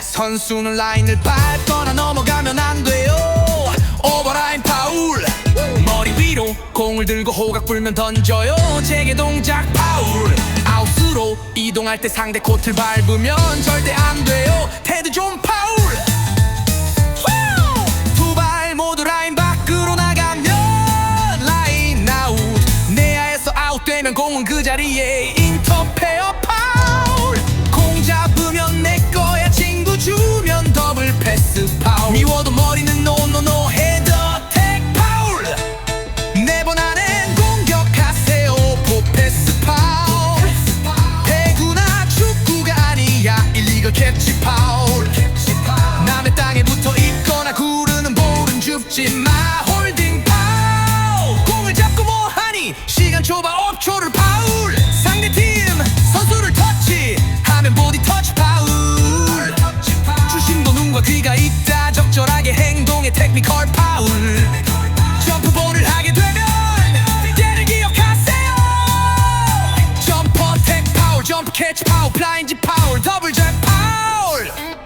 선수는 라인을 밟거나 넘어가면 안 돼요. 오버라인 파울. 머리 위로 공을 들고 호각 불면 던져요. 제게 동작 파울. 아웃으로 이동할 때 상대 코트를 밟으면 절대 안 돼요. 테드 좀 파울. 두 발 모두 라인 밖으로 나가면 라인 아웃. 내야에서 아웃되면 공은 그 자리에 인터페어 캐치 파울. 남의 땅에 붙어 있거나 구르는 볼은 줍지 마. 홀딩 파울. 공을 잡고 뭐하니? 시간 좁아 업초를 파울. 상대팀 선수를 터치 하면 보디 터치 파울. 주심도 눈과 귀가 있다. 적절하게 행동에 테크니컬 파울. 점프볼을 하게 되면 때를 기억하세요. 점퍼 택 파울 점프 캐치